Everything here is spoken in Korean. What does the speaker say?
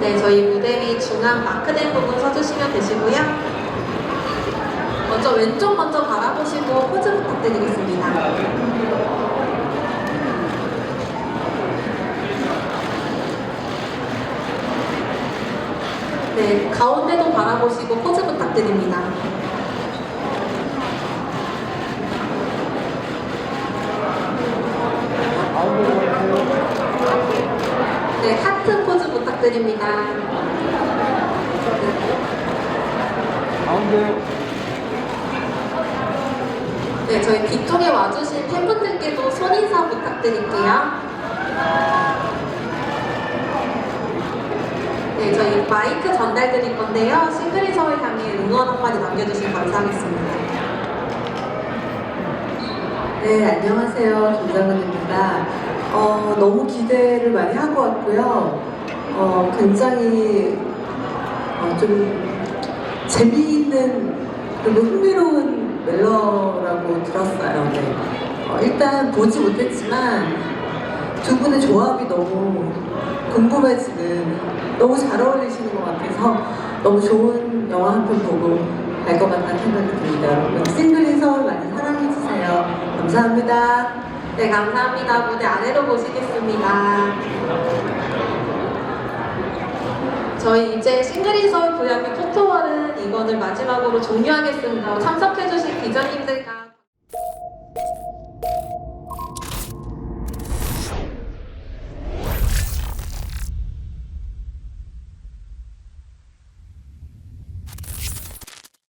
네, 저희 무대 위 중앙 마크된 부분 서주시면 되시고요. 먼저 왼쪽 먼저 바라보시고 포즈 부탁드리겠습니다. 네, 가운데도 바라보시고 포즈 부탁드립니다. 네, 하트 포즈 부탁드립니다. 가운데 네, 저희 뒤쪽에 와주신 팬분들께도 손인사 부탁드릴게요. 네, 저희 마이크 전달 드릴 건데요. 싱글이 서울 향해 응원 한마디 남겨주시면 감사하겠습니다. 네, 안녕하세요. 김장은입니다. 어, 너무 기대를 많이 하고 왔고요. 어, 굉장히 어, 좀 재미있는 그리고 흥미로운 멜로라고 들었어요. 네. 어, 일단 보지 못했지만 두 분의 조합이 너무 궁금해지는 너무 잘 어울리시는 것 같아서 너무 좋은 영화 한 편 보고 갈 것 같다는 생각이 듭니다. 여러분 싱글인 서울 많이 사랑해주세요. 감사합니다. 네, 감사합니다. 무대 아래로 모시겠습니다. 저희 이제 싱글인 서울 부양의 포토월은 이번을 마지막으로 종료하겠습니다. 참석해주신 기자님들과